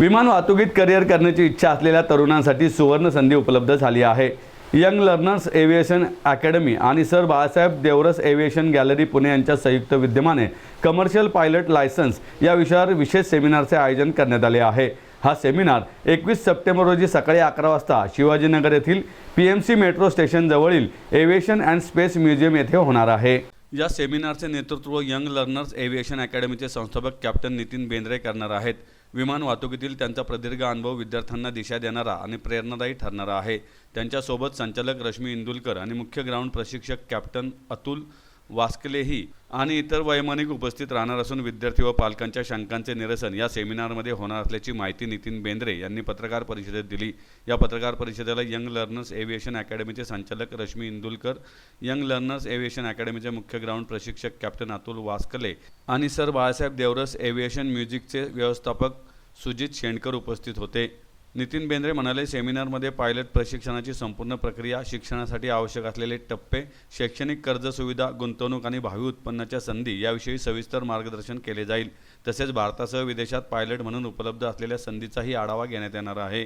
विमान वाहतुकीत करिअर करण्याची इच्छा असलेल्या तरुणांसाठी सुवर्ण संधी उपलब्ध झाली आहे. यंग लर्नर्स एव्हिएशन अकॅडमी आणि sir Balasaheb Deoras aviation gallery Pune यांच्या संयुक्त विद्यमाने कमर्शियल पायलट लायसन्स या विषयावर विशेष सेमिनारचे आयोजन करण्यात आले आहे. हा सेमिनार एकवीस सप्टेंबर रोजी सकाळी अकरा वाजता शिवाजीनगर येथील पी एम सी मेट्रो स्टेशनजवळील एव्हिएशन अँड स्पेस म्युझियम येथे होणार आहे. या सेमिनारचे नेतृत्व यंग लर्नर्स एव्हिएशन अकॅडमीचे संस्थापक कॅप्टन नितीन बेंद्रे करणार आहेत. विमान वाहतुकीतील त्यांचा प्रदीर्घ अनुभव विद्यार्थ्यांना दिशा देणारा आणि प्रेरणादायी ठरणारा आहे. त्यांच्यासोबत संचालक रश्मी इंदुलकर आणि मुख्य ग्राउंड प्रशिक्षक कॅप्टन अतुल वास्कलेही आणि इतर वैमानिक उपस्थित राहणार असून विद्यार्थी व पालकांच्या शंकांचे निरसन या सेमिनारमध्ये होणार असल्याची माहिती नितीन बेंद्रे यांनी पत्रकार परिषदेत दिली. या पत्रकार परिषदेला यंग लर्नर्स एव्हिएशन अकॅडमीचे संचालक Rashmi Indulkar young learners aviation अकॅडमीचे मुख्य ग्राउंड प्रशिक्षक कॅप्टन अतुल वास्कले आणि सर बाळासाहेब देवरस एव्हिएशन म्युझिकचे व्यवस्थापक सुजित शेंडकर उपस्थित होते. नितीन बेंद्रे म्हणाले सेमिनारमध्ये पायलट प्रशिक्षणाची संपूर्ण प्रक्रिया शिक्षणासाठी आवश्यक असलेले टप्पे शैक्षणिक कर्ज सुविधा गुंतवणूक आणि भावी उत्पन्नाच्या संधी याविषयी सविस्तर मार्गदर्शन केले जाईल. तसेच भारतासह विदेशात पायलट म्हणून उपलब्ध असलेल्या संधीचाही आढावा घेण्यात येणार आहे.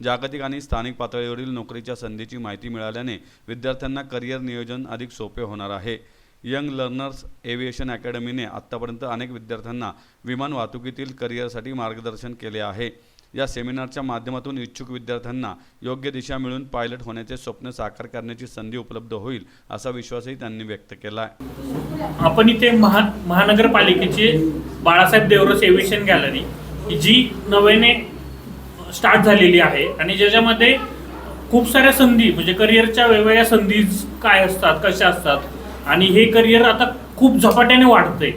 जागतिक आणि स्थानिक पातळीवरील नोकरीच्या संधीची माहिती मिळाल्याने विद्यार्थ्यांना करिअर नियोजन अधिक सोपे होणार आहे. यंग लर्नर्स एव्हिएशन अकॅडमीने आत्तापर्यंत अनेक विद्यार्थ्यांना विमान वाहतुकीतील करिअरसाठी मार्गदर्शन केले आहे. या सेमिनारच्या माध्यमातून इच्छुक विद्यार्थ्यांना योग्य दिशा मिळून पायलट होण्याचे स्वप्न साकार करण्याची संधी उपलब्ध होईल असा विश्वासही त्यांनी व्यक्त केला आहे आपण इथे महा महानगरपालिकेची बाळासाहेब देवरस एव्हिएशन गॅलरी जी नव्याने स्टार्ट झालेली आहे आणि ज्याच्यामध्ये खूप साऱ्या संधी म्हणजे करिअरच्या वेगवेगळ्या संधी काय असतात कशा असतात आणि हे करिअर आता खूप झपाट्याने वाढतंय.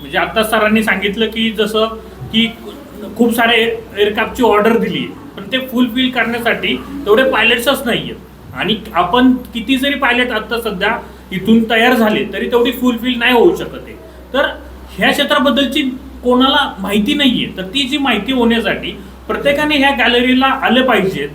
म्हणजे आता सरांनी सांगितलं की जसं की खूप सारे एअरक्राफ्टची ऑर्डर दिली. पण ते फुलफिल करण्यासाठी तेवढे पायलट्सच नाही आहेत आणि आपण किती जरी पायलट आत्ता सध्या इथून तयार झाले तरी तेवढी फुलफिल नाही होऊ शकत आहे. तर ह्या क्षेत्राबद्दलची कोणाला माहिती नाही आहे तर ती जी माहिती होण्यासाठी प्रत्येकाने ह्या गॅलरीला आलं पाहिजेत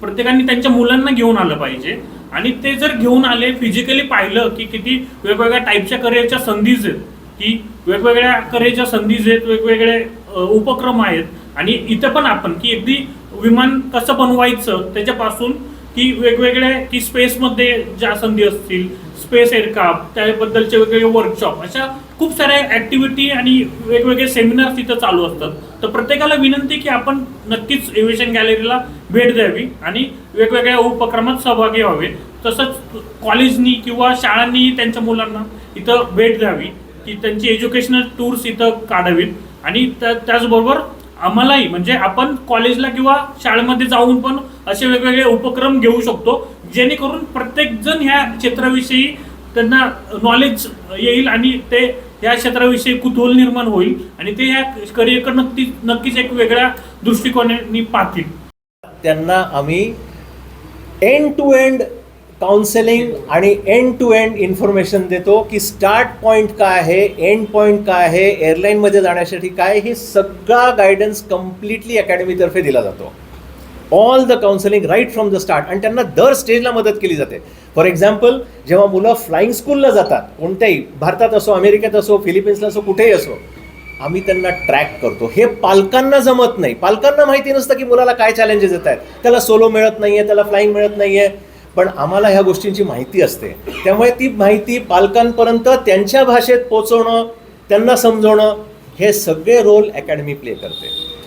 प्रत्येकाने त्यांच्या मुलांना घेऊन आलं पाहिजे. आणि ते जर घेऊन आले फिजिकली पाहिलं की किती वेगवेगळ्या टाईपच्या करिअरच्या संधीज आहेत की वेगवेगळ्या करिअरच्या संधीज आहेत वेगवेगळे उपक्रम आहेत. आणि इथं पण आपण की अगदी विमान कसं बनवायचं त्याच्यापासून की वेगवेगळ्या की स्पेसमध्ये ज्या संधी असतील स्पेस एअरक्राफ्ट त्याबद्दलचे वेगवेगळे वर्कशॉप अशा खूप साऱ्या ऍक्टिव्हिटी आणि वेगवेगळे सेमिनार तिथं चालू असतात. तर प्रत्येकाला विनंती की आपण नक्कीच एव्हिएशन गॅलरीला भेट द्यावी आणि वेगवेगळ्या उपक्रमात सहभागी व्हावे. तसंच कॉलेजनी किंवा शाळांनी त्यांच्या मुलांना इथं भेट द्यावी की त्यांची एज्युकेशनल टूर्स इथं काढावीत. आणि त्या- त्याचबरोबर आम्हालाही म्हणजे आपण कॉलेजला किंवा शाळेमध्ये जाऊन पण असे वेगवेगळे उपक्रम घेऊ शकतो जेणेकरून प्रत्येकजण ह्या क्षेत्राविषयी त्यांना नॉलेज येईल आणि ते या क्षेत्राविषयी कुतूहल निर्माण होईल आणि ते या करिअरकडे नक्की नक्कीच एक वेगळ्या दृष्टिकोनाने पाहतील. त्यांना आम्ही एंड टू एंड काउन्सेलिंग आणि एंड टू एंड इन्फॉर्मेशन देतो की स्टार्ट पॉईंट काय आहे एंड पॉईंट काय आहे एअरलाईनमध्ये जाण्यासाठी काय हे सगळा गायडन्स कम्प्लिटली अकॅडमीतर्फे दिला जातो. All the counselling right from the start आणि त्यांना दर स्टेजला मदत केली जाते. फॉर एक्झाम्पल जेव्हा मुलं फ्लाईंग स्कूलला जातात कोणत्याही भारतात असो अमेरिकेत असो फिलिपिन्सला असो कुठेही असो आम्ही त्यांना ट्रॅक करतो. हे पालकांना जमत नाही. पालकांना माहिती नसतं की मुलाला काय चॅलेंजेस येत आहेत त्याला सोलो मिळत नाही आहे त्याला फ्लाईंग मिळत नाही आहे पण आम्हाला ह्या गोष्टींची माहिती असते. त्यामुळे ती माहिती पालकांपर्यंत त्यांच्या भाषेत पोचवणं त्यांना समजवणं हे सगळे रोल अकॅडमी प्ले करते.